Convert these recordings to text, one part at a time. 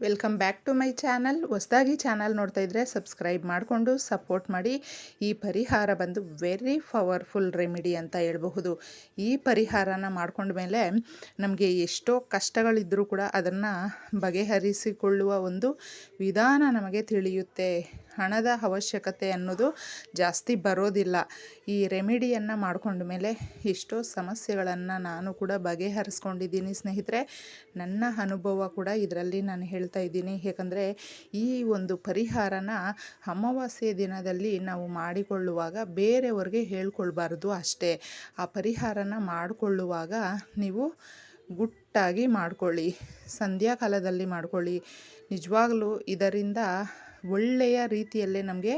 Welcome back to my channel. ಹೊಸದಾಗಿ channel ನೋಡ್ತಾ ಇದ್ದರೆ ಸಬ್ಸ್ಕ್ರೈಬ್ ಮಾಡಿಕೊಂಡು ಸಪೋರ್ಟ್ ಮಾಡಿ. ಈ ಪರಿಹಾರ ಬಂದು ವೆರಿ ಪವರ್ಫುಲ್ ರೆಮಿಡಿ ಅಂತ ಹೇಳ್ಬಹುದು. ಈ ಪರಿಹಾರನ ಮಾಡ್ಕೊಂಡ ಮೇಲೆ ನಮಗೆ ಎಷ್ಟೋ ಕಷ್ಟಗಳಿದ್ದರೂ ಕೂಡ ಅದನ್ನು ಬಗೆಹರಿಸಿಕೊಳ್ಳುವ ಒಂದು ವಿಧಾನ ನಮಗೆ ತಿಳಿಯುತ್ತೆ. ಹಣದ ಅವಶ್ಯಕತೆ ಅನ್ನೋದು ಜಾಸ್ತಿ ಬರೋದಿಲ್ಲ. ಈ ರೆಮಿಡಿಯನ್ನು ಮಾಡಿಕೊಂಡ ಮೇಲೆ ಎಷ್ಟೋ ಸಮಸ್ಯೆಗಳನ್ನು ನಾನು ಕೂಡ ಬಗೆಹರಿಸ್ಕೊಂಡಿದ್ದೀನಿ ಸ್ನೇಹಿತರೆ. ನನ್ನ ಅನುಭವ ಕೂಡ ಇದರಲ್ಲಿ ನಾನು ಹೇಳ್ತಾ ಇದ್ದೀನಿ. ಯಾಕಂದರೆ ಈ ಒಂದು ಪರಿಹಾರನ ಅಮಾವಾಸ್ಯೆ ದಿನದಲ್ಲಿ ನಾವು ಮಾಡಿಕೊಳ್ಳುವಾಗ ಬೇರೆಯವ್ರಿಗೆ ಹೇಳ್ಕೊಳ್ಬಾರ್ದು ಅಷ್ಟೇ. ಆ ಪರಿಹಾರನ ಮಾಡಿಕೊಳ್ಳುವಾಗ ನೀವು ಗುಟ್ಟಾಗಿ ಮಾಡಿಕೊಳ್ಳಿ. ಸಂಧ್ಯಾಕಾಲದಲ್ಲಿ ಮಾಡ್ಕೊಳ್ಳಿ. ನಿಜವಾಗ್ಲೂ ಇದರಿಂದ ಒಳ್ಳೆಯ ರೀತಿಯಲ್ಲೇ ನಮಗೆ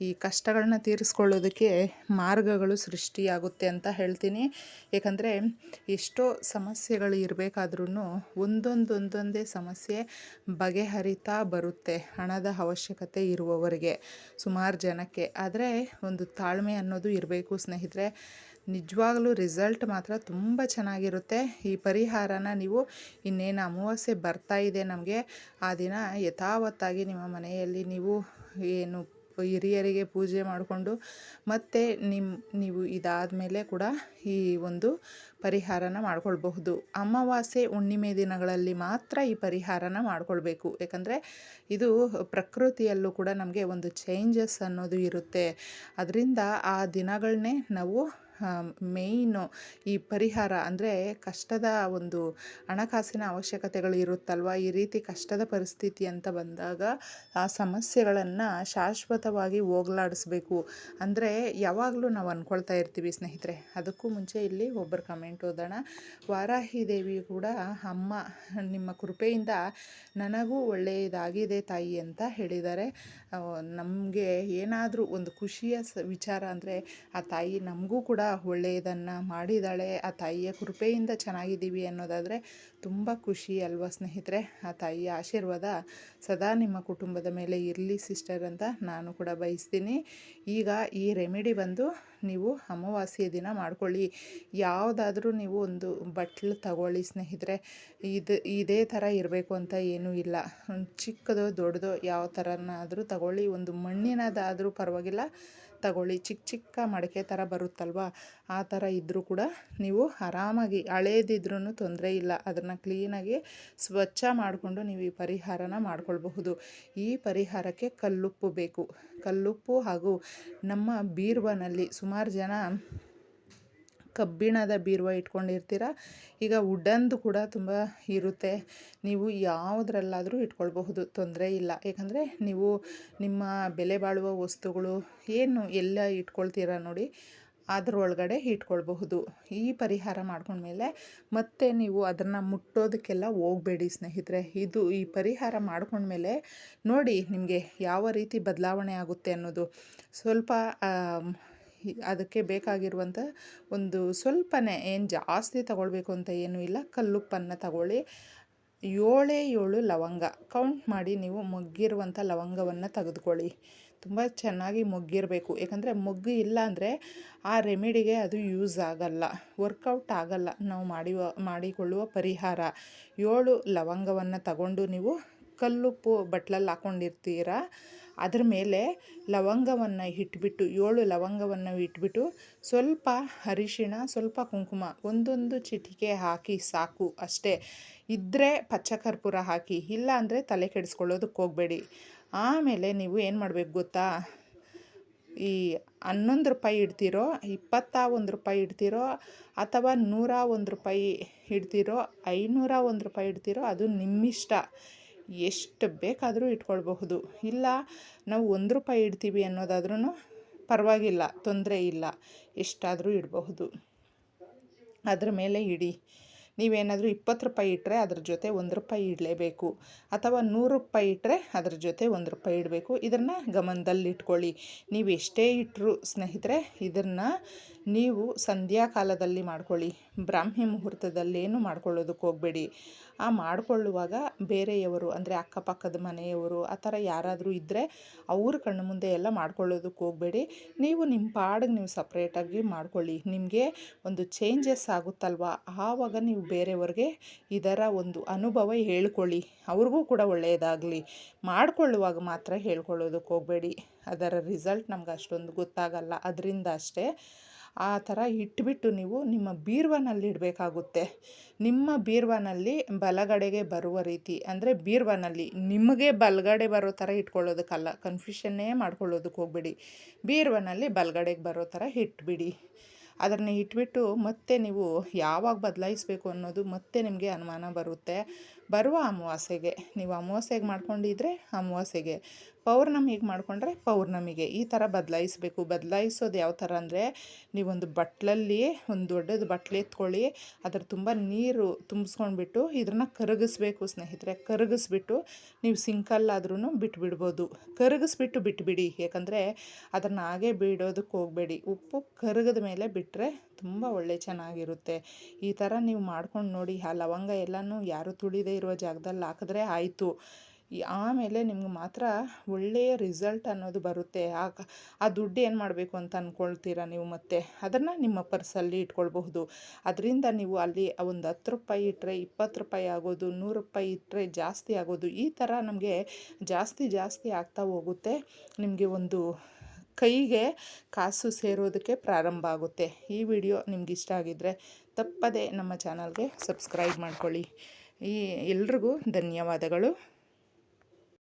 ಈ ಕಷ್ಟಗಳನ್ನ ತೀರಿಸ್ಕೊಳ್ಳೋದಕ್ಕೆ ಮಾರ್ಗಗಳು ಸೃಷ್ಟಿಯಾಗುತ್ತೆ ಅಂತ ಹೇಳ್ತೀನಿ. ಏಕೆಂದರೆ ಎಷ್ಟೋ ಸಮಸ್ಯೆಗಳು ಇರಬೇಕಾದ್ರೂ ಒಂದೊಂದೊಂದೊಂದೇ ಸಮಸ್ಯೆ ಬಗೆಹರಿತಾ ಬರುತ್ತೆ ಹಣದ ಅವಶ್ಯಕತೆ ಇರುವವರಿಗೆ ಸುಮಾರು ಜನಕ್ಕೆ. ಆದರೆ ಒಂದು ತಾಳ್ಮೆ ಅನ್ನೋದು ಇರಬೇಕು ಸ್ನೇಹಿತರೆ. ನಿಜವಾಗ್ಲೂ ರಿಸಲ್ಟ್ ಮಾತ್ರ ತುಂಬ ಚೆನ್ನಾಗಿರುತ್ತೆ. ಈ ಪರಿಹಾರನ ನೀವು ಇನ್ನೇನು ಅಮಾವಾಸ್ಯೆ ಬರ್ತಾ ಇದೆ ನಮಗೆ, ಆ ದಿನ ಯಥಾವತ್ತಾಗಿ ನಿಮ್ಮ ಮನೆಯಲ್ಲಿ ನೀವು ಏನು ಹಿರಿಯರಿಗೆ ಪೂಜೆ ಮಾಡಿಕೊಂಡು ಮತ್ತು ನಿಮ್ಮ ನೀವು ಇದಾದ ಮೇಲೆ ಕೂಡ ಈ ಒಂದು ಪರಿಹಾರನ ಮಾಡಿಕೊಳ್ಬಹುದು. ಅಮಾವಾಸ್ಯೆ ಹುಣ್ಣಿಮೆ ದಿನಗಳಲ್ಲಿ ಮಾತ್ರ ಈ ಪರಿಹಾರನ ಮಾಡಿಕೊಳ್ಬೇಕು. ಯಾಕಂದರೆ ಇದು ಪ್ರಕೃತಿಯಲ್ಲೂ ಕೂಡ ನಮಗೆ ಒಂದು ಚೇಂಜಸ್ ಅನ್ನೋದು ಇರುತ್ತೆ. ಅದರಿಂದ ಆ ದಿನಗಳನ್ನೇ ನಾವು ಮೇಯ್ನು ಈ ಪರಿಹಾರ ಅಂದರೆ ಕಷ್ಟದ ಒಂದು ಹಣಕಾಸಿನ ಅವಶ್ಯಕತೆಗಳು ಇರುತ್ತಲ್ವ? ಈ ರೀತಿ ಕಷ್ಟದ ಪರಿಸ್ಥಿತಿ ಅಂತ ಬಂದಾಗ ಆ ಸಮಸ್ಯೆಗಳನ್ನು ಶಾಶ್ವತವಾಗಿ ಹೋಗ್ಲಾಡಿಸ್ಬೇಕು. ಅಂದರೆ ಯಾವಾಗಲೂ ನಾವು ಅಂದ್ಕೊಳ್ತಾ ಇರ್ತೀವಿ ಸ್ನೇಹಿತರೆ. ಅದಕ್ಕೂ ಮುಂಚೆ ಇಲ್ಲಿ ಒಬ್ಬರು ಕಮೆಂಟ್ ಓದೋಣ. ವಾರಾಹಿ ದೇವಿ ಕೂಡ, ಅಮ್ಮ, ನಿಮ್ಮ ಕೃಪೆಯಿಂದ ನನಗೂ ಒಳ್ಳೆಯದಾಗಿದೆ ತಾಯಿ ಅಂತ ಹೇಳಿದ್ದಾರೆ. ನಮಗೆ ಏನಾದರೂ ಒಂದು ಖುಷಿಯ ವಿಚಾರ ಅಂದರೆ, ಆ ತಾಯಿ ನಮಗೂ ಕೂಡ ಒಳ್ಳೆಯದನ್ನು ಮಾಡಿದ್ದಾಳೆ ಆ ತಾಯಿಯ ಕೃಪೆಯಿಂದ ಚೆನ್ನಾಗಿದ್ದೀವಿ ಅನ್ನೋದಾದರೆ ತುಂಬ ಖುಷಿ ಅಲ್ವಾ ಸ್ನೇಹಿತರೆ? ಆ ತಾಯಿಯ ಆಶೀರ್ವಾದ ಸದಾ ನಿಮ್ಮ ಕುಟುಂಬದ ಮೇಲೆ ಇರಲಿ ಸಿಸ್ಟರ್ ಅಂತ ನಾನು ಕೂಡ ಬಯಸ್ತೀನಿ. ಈಗ ಈ ರೆಮಿಡಿ ಬಂದು ನೀವು ಅಮಾವಾಸ್ಯೆ ದಿನ ಮಾಡ್ಕೊಳ್ಳಿ. ಯಾವುದಾದ್ರೂ ನೀವು ಒಂದು ಬಟ್ಲು ತಗೊಳ್ಳಿ ಸ್ನೇಹಿತರೆ. ಇದು ಇದೇ ಥರ ಇರಬೇಕು ಅಂತ ಏನೂ ಇಲ್ಲ. ಚಿಕ್ಕದೋ ದೊಡ್ಡದೋ ಯಾವ ಥರನಾದರೂ ತಗೊಳ್ಳಿ. ಒಂದು ಮಣ್ಣಿನದಾದರೂ ಪರವಾಗಿಲ್ಲ. ತಗೊಳ್ಳಿ. ಚಿಕ್ಕ ಚಿಕ್ಕ ಮಡಿಕೆ ಥರ ಬರುತ್ತಲ್ವ? ಆ ಥರ ಇದ್ದರೂ ಕೂಡ ನೀವು ಆರಾಮಾಗಿ ಹಳೇದಿದ್ರೂ ತೊಂದರೆ ಇಲ್ಲ. ಅದನ್ನು ಕ್ಲೀನಾಗಿ ಸ್ವಚ್ಛ ಮಾಡಿಕೊಂಡು ನೀವು ಈ ಪರಿಹಾರನ ಮಾಡ್ಕೊಳ್ಬಹುದು. ಈ ಪರಿಹಾರಕ್ಕೆ ಕಲ್ಲುಪ್ಪು ಬೇಕು. ಕಲ್ಲುಪ್ಪು ಹಾಗೂ ನಮ್ಮ ಬೀರ್ವನಲ್ಲಿ ಸುಮಾರು ಜನ ಕಬ್ಬಿಣದ ಬೀರುವ ಇಟ್ಕೊಂಡಿರ್ತೀರ? ಈಗ ವುಡನ್ದು ಕೂಡ ತುಂಬ ಇರುತ್ತೆ. ನೀವು ಯಾವುದ್ರಲ್ಲಾದರೂ ಇಟ್ಕೊಳ್ಬಹುದು, ತೊಂದರೆ ಇಲ್ಲ. ಯಾಕಂದರೆ ನೀವು ನಿಮ್ಮ ಬೆಲೆ ಬಾಳುವ ವಸ್ತುಗಳು ಏನು ಎಲ್ಲ ಇಟ್ಕೊಳ್ತೀರ ನೋಡಿ, ಅದರೊಳಗಡೆ ಇಟ್ಕೊಳ್ಬಹುದು. ಈ ಪರಿಹಾರ ಮಾಡ್ಕೊಂಡ್ಮೇಲೆ ಮತ್ತೆ ನೀವು ಅದನ್ನು ಮುಟ್ಟೋದಕ್ಕೆಲ್ಲ ಹೋಗಬೇಡಿ ಸ್ನೇಹಿತರೆ. ಇದು ಈ ಪರಿಹಾರ ಮಾಡ್ಕೊಂಡ್ಮೇಲೆ ನೋಡಿ ನಿಮಗೆ ಯಾವ ರೀತಿ ಬದಲಾವಣೆ ಆಗುತ್ತೆ ಅನ್ನೋದು. ಸ್ವಲ್ಪ ಅದಕ್ಕೆ ಬೇಕಾಗಿರುವಂಥ ಒಂದು ಸ್ವಲ್ಪನೇ ಏನು ಜಾಸ್ತಿ ತಗೊಳ್ಬೇಕು ಅಂತ ಏನೂ ಇಲ್ಲ. ಕಲ್ಲುಪ್ಪನ್ನು ತಗೊಳ್ಳಿ. ಏಳೇ ಏಳು ಲವಂಗ. ಕೌಂಟ್ ಮಾಡಿ ನೀವು ಮೊಗ್ಗಿರುವಂಥ ಲವಂಗವನ್ನು ತೆಗೆದುಕೊಳ್ಳಿ. ತುಂಬ ಚೆನ್ನಾಗಿ ಮೊಗ್ಗಿರಬೇಕು. ಯಾಕಂದರೆ ಮೊಗ್ಗು ಇಲ್ಲ ಅಂದರೆ ಆ ರೆಮಿಡಿಗೆ ಅದು ಯೂಸ್ ಆಗಲ್ಲ. ವರ್ಕೌಟ್ ಆಗಲ್ಲ. ನಾವು ಮಾಡಿವ, ಮಾಡಿಕೊಳ್ಳುವ ಪರಿಹಾರ. ಏಳು ಲವಂಗವನ್ನು ತಗೊಂಡು ನೀವು ಕಲ್ಲುಪ್ಪು ಬಟ್ಲಲ್ಲಿ ಹಾಕ್ಕೊಂಡಿರ್ತೀರ ಅದ್ರ ಮೇಲೆ ಲವಂಗವನ್ನು ಇಟ್ಬಿಟ್ಟು ಏಳು ಲವಂಗವನ್ನು ಇಟ್ಬಿಟ್ಟು ಸ್ವಲ್ಪ ಅರಿಶಿಣ, ಸ್ವಲ್ಪ ಕುಂಕುಮ, ಒಂದೊಂದು ಚಿಟಿಕೆ ಹಾಕಿ ಸಾಕು ಅಷ್ಟೇ. ಇದ್ದರೆ ಪಚ್ಚ ಕರ್ಪೂರ ಹಾಕಿ, ಇಲ್ಲ ಅಂದರೆ ತಲೆ ಕೆಡಿಸ್ಕೊಳ್ಳೋದಕ್ಕೆ ಹೋಗಬೇಡಿ. ಆಮೇಲೆ ನೀವು ಏನು ಮಾಡಬೇಕು ಗೊತ್ತಾ? ಈ ಹನ್ನೊಂದು ರೂಪಾಯಿ ಇಡ್ತೀರೋ, ಇಪ್ಪತ್ತ ಒಂದು ರೂಪಾಯಿ ಇಡ್ತೀರೋ, ಅಥವಾ ನೂರ ಒಂದು ರೂಪಾಯಿ ಇಡ್ತೀರೋ, ಐನೂರ ಒಂದು ರೂಪಾಯಿ ಇಡ್ತೀರೋ, ಅದು ನಿಮ್ಮಿಷ್ಟ. ಎಷ್ಟು ಬೇಕಾದರೂ ಇಟ್ಕೊಳ್ಬಹುದು. ಇಲ್ಲ, ನಾವು ಒಂದು ರೂಪಾಯಿ ಇಡ್ತೀವಿ ಅನ್ನೋದಾದ್ರೂ ಪರವಾಗಿಲ್ಲ, ತೊಂದರೆ ಇಲ್ಲ, ಎಷ್ಟಾದರೂ ಇಡಬಹುದು. ಅದ್ರ ಮೇಲೆ ಇಡಿ. ನೀವೇನಾದರೂ ಇಪ್ಪತ್ತು ರೂಪಾಯಿ ಇಟ್ಟರೆ ಅದ್ರ ಜೊತೆ ಒಂದು ರೂಪಾಯಿ ಇಡಲೇಬೇಕು. ಅಥವಾ ನೂರು ರೂಪಾಯಿ ಇಟ್ಟರೆ ಅದ್ರ ಜೊತೆ ಒಂದು ರೂಪಾಯಿ ಇಡಬೇಕು. ಇದನ್ನು ಗಮನದಲ್ಲಿಟ್ಕೊಳ್ಳಿ. ನೀವು ಎಷ್ಟೇ ಇಟ್ಟರು ಸ್ನೇಹಿತರೆ, ಇದನ್ನು ನೀವು ಸಂಧ್ಯಾಕಾಲದಲ್ಲಿ ಮಾಡ್ಕೊಳ್ಳಿ. ಬ್ರಾಹ್ಮಿ ಮುಹೂರ್ತದಲ್ಲೇನು ಮಾಡ್ಕೊಳ್ಳೋದಕ್ಕೆ ಹೋಗಬೇಡಿ. ಆ ಮಾಡಿಕೊಳ್ಳುವಾಗ ಬೇರೆಯವರು, ಅಂದರೆ ಅಕ್ಕಪಕ್ಕದ ಮನೆಯವರು, ಆ ಥರ ಯಾರಾದರೂ ಇದ್ದರೆ ಅವ್ರ ಕಣ್ಣು ಮುಂದೆ ಎಲ್ಲ ಮಾಡ್ಕೊಳ್ಳೋದಕ್ಕೆ ಹೋಗಬೇಡಿ. ನೀವು ನಿಮ್ಮ ಪಾಡಿಗೆ ನೀವು ಸಪ್ರೇಟಾಗಿ ಮಾಡ್ಕೊಳ್ಳಿ. ನಿಮಗೆ ಒಂದು ಚೇಂಜಸ್ ಆಗುತ್ತಲ್ವ? ಆವಾಗ ನೀವು ಬೇರೆಯವ್ರಿಗೆ ಇದರ ಒಂದು ಅನುಭವ ಹೇಳ್ಕೊಳ್ಳಿ. ಅವ್ರಿಗೂ ಕೂಡ ಒಳ್ಳೆಯದಾಗಲಿ. ಮಾಡಿಕೊಳ್ಳುವಾಗ ಮಾತ್ರ ಹೇಳ್ಕೊಳ್ಳೋದಕ್ಕೆ ಹೋಗಬೇಡಿ. ಅದರ ರಿಸಲ್ಟ್ ನಮ್ಗೆ ಅಷ್ಟೊಂದು ಗೊತ್ತಾಗಲ್ಲ. ಅದರಿಂದ ಅಷ್ಟೇ ಆ ಥರ ಇಟ್ಬಿಟ್ಟು ನೀವು ನಿಮ್ಮ ಬೀರ್ವನಲ್ಲಿ ಇಡಬೇಕಾಗುತ್ತೆ. ನಿಮ್ಮ ಬೀರ್ವನಲ್ಲಿ ಬಲಗಡೆಗೆ ಬರುವ ರೀತಿ, ಅಂದರೆ ಬೀರ್ವನಲ್ಲಿ ನಿಮಗೆ ಬಲಗಡೆ ಬರೋ ಥರ ಇಟ್ಕೊಳ್ಳೋದಕ್ಕಲ್ಲ ಕನ್ಫ್ಯೂಷನ್ನೇ ಮಾಡ್ಕೊಳ್ಳೋದಕ್ಕೆ ಹೋಗ್ಬೇಡಿ. ಬೀರ್ವನಲ್ಲಿ ಬಲಗಡೆಗೆ ಬರೋ ಥರ ಇಟ್ಬಿಡಿ. ಅದನ್ನು ಇಟ್ಬಿಟ್ಟು ಮತ್ತೆ ನೀವು ಯಾವಾಗ ಬದಲಾಯಿಸ್ಬೇಕು ಅನ್ನೋದು ಮತ್ತೆ ನಿಮಗೆ ಅನುಮಾನ ಬರುತ್ತೆ. ಬರುವ ಅಮಾವಾಸ್ಯೆಗೆ. ನೀವು ಅಮಾವಾಸ್ಯೆಗೆ ಮಾಡ್ಕೊಂಡಿದ್ರೆ ಅಮಾವಾಸ್ಯೆಗೆ. ಪೌರ್ಣಮಿಗೆ ಮಾಡಿಕೊಂಡ್ರೆ ಪೌರ್ಣಮಿಗೆ. ಈ ಥರ ಬದಲಾಯಿಸಬೇಕು. ಬದಲಾಯಿಸೋದು ಯಾವ ಥರ ಅಂದರೆ ನೀವೊಂದು ಬಟ್ಲಲ್ಲಿ, ಒಂದು ದೊಡ್ಡದು ಬಟ್ಲು ಎತ್ಕೊಳ್ಳಿ, ಅದ್ರ ತುಂಬ ನೀರು ತುಂಬಿಸ್ಕೊಂಡ್ಬಿಟ್ಟು ಇದನ್ನು ಕರಗಿಸ್ಬೇಕು ಸ್ನೇಹಿತರೆ. ಕರಗಿಸ್ಬಿಟ್ಟು ನೀವು ಸಿಂಕಲ್ಲಾದ್ರೂ ಬಿಟ್ಬಿಡ್ಬೋದು. ಕರಗಿಸ್ಬಿಟ್ಟು ಬಿಟ್ಬಿಡಿ. ಯಾಕಂದರೆ ಅದನ್ನು ಹಾಗೆ ಬಿಡೋದಕ್ಕೆ ಹೋಗಬೇಡಿ. ಉಪ್ಪು ಕರಗದ ಮೇಲೆ ಬಿಟ್ಟರೆ ತುಂಬ ಒಳ್ಳೆ ಚೆನ್ನಾಗಿರುತ್ತೆ. ಈ ಥರ ನೀವು ಮಾಡ್ಕೊಂಡು ನೋಡಿ, ಆ ಲವಂಗ ಎಲ್ಲನೂ ಯಾರು ತುಳಿದೇ ಇರುವ ಜಾಗದಲ್ಲಿ ಹಾಕಿದ್ರೆ ಆಯಿತು. ಆಮೇಲೆ ನಿಮ್ಗೆ ಮಾತ್ರ ಒಳ್ಳೆಯ ರಿಸಲ್ಟ್ ಅನ್ನೋದು ಬರುತ್ತೆ. ಆ ದುಡ್ಡು ಏನು ಮಾಡಬೇಕು ಅಂತ ಅಂದ್ಕೊಳ್ತೀರಾ ನೀವು ಮತ್ತೆ? ಅದನ್ನು ನಿಮ್ಮ ಪರ್ಸಲ್ಲಿ ಇಟ್ಕೊಳ್ಬಹುದು. ಅದರಿಂದ ನೀವು ಅಲ್ಲಿ ಒಂದು ಹತ್ತು ರೂಪಾಯಿ ಇಟ್ಟರೆ ಇಪ್ಪತ್ತು ರೂಪಾಯಿ ಆಗೋದು, ನೂರು ರೂಪಾಯಿ ಇಟ್ಟರೆ ಜಾಸ್ತಿ ಆಗೋದು, ಈ ಥರ ನಮಗೆ ಜಾಸ್ತಿ ಜಾಸ್ತಿ ಆಗ್ತಾ ಹೋಗುತ್ತೆ. ನಿಮಗೆ ಒಂದು ಕೈಗೆ ಕಾಸು ಸೇರೋದಕ್ಕೆ ಪ್ರಾರಂಭ ಆಗುತ್ತೆ. ಈ ವಿಡಿಯೋ ನಿಮ್ಗೆ ಇಷ್ಟ ಆಗಿದ್ದರೆ ತಪ್ಪದೆ ನಮ್ಮ ಚಾನಲ್ಗೆ ಸಬ್ಸ್ಕ್ರೈಬ್ ಮಾಡ್ಕೊಳ್ಳಿ. ಈ ಎಲ್ರಿಗೂ ಧನ್ಯವಾದಗಳು.